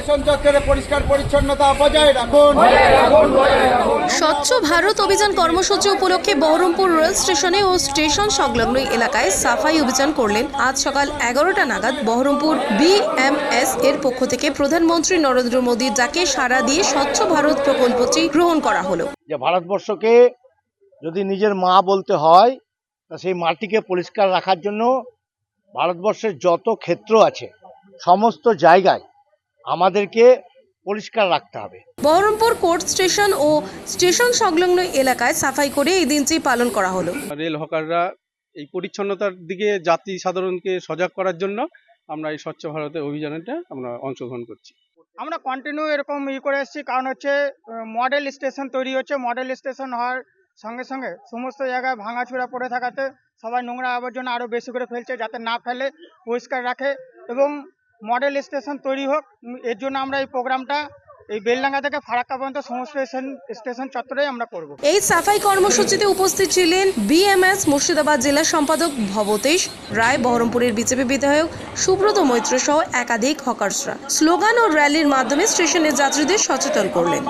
Station চত্বরে পরিষ্কার পরিচ্ছন্নতা বজায় রাখুন। স্বচ্ছ ভারত অভিযান কর্মসূচি উপলক্ষে বহরমপুর রেল স্টেশনে ও স্টেশন সংলগ্ন এলাকায় সাফাই অভিযান করলেন আজ সকাল এগারোটা নাগাদ বহরমপুর বিএমএস এর পক্ষ থেকে প্রধানমন্ত্রী নরেন্দ্র মোদীর ডাকে সাড়া দিয়ে স্বচ্ছ ভারত প্রকল্পটি গ্রহণ করা হলো। যে ভারতবর্ষকে যদি নিজের মা বলতে হয় তা সেই মাটিকে পরিষ্কার রাখার জন্য ভারতবর্ষের যত ক্ষেত্র আছে সমস্ত জায়গায় আমাদেরকে পরিষ্কার রাখতে হবে। বহরমপুর কোর্ট স্টেশন ও স্টেশন সংলগ্ন এলাকায় সাফাই করে এই দিনটি পালন করা হলো। রেল হকাররা এই পরিচ্ছন্নতার দিকে জাতি সাধারণকে সজাগ করার জন্য আমরা এই স্বচ্ছ ভারতের অভিযানটা আমরা অংশগ্রহণ করছি। আমরা কন্টিনিউ এরকম ই করে এসেছি কারণ হচ্ছে মডেল স্টেশন তৈরি হচ্ছে। মডেল স্টেশন হওয়ার সঙ্গে সঙ্গে সমস্ত জায়গায় ভাঙাচুরা পড়ে থাকাতে সবাই নোংরা আবর্জনা আরও বেশি করে ফেলছে যাতে না ফেলে পরিষ্কার রাখে। এবং মডেল স্টেশন তৈরি হোক এর জন্য আমরা এই প্রোগ্রামটা এই বেলডাঙ্গা থেকে ফারাক্কা পর্যন্ত সমস্ত স্টেশন চত্বরে আমরা করব। এই সাফাই কর্মসূচিতে উপস্থিত ছিলেন বিএমএস মুর্শিদাবাদ জেলা সম্পাদক ভবতেশ রায় বহরমপুরের বিজেপি বিধায়ক সুব্রত মৈত্র সহ একাধিক হকার্সরা। স্লোগান ও র্যালির মাধ্যমে স্টেশনের যাত্রীদের সচেতন করলেন।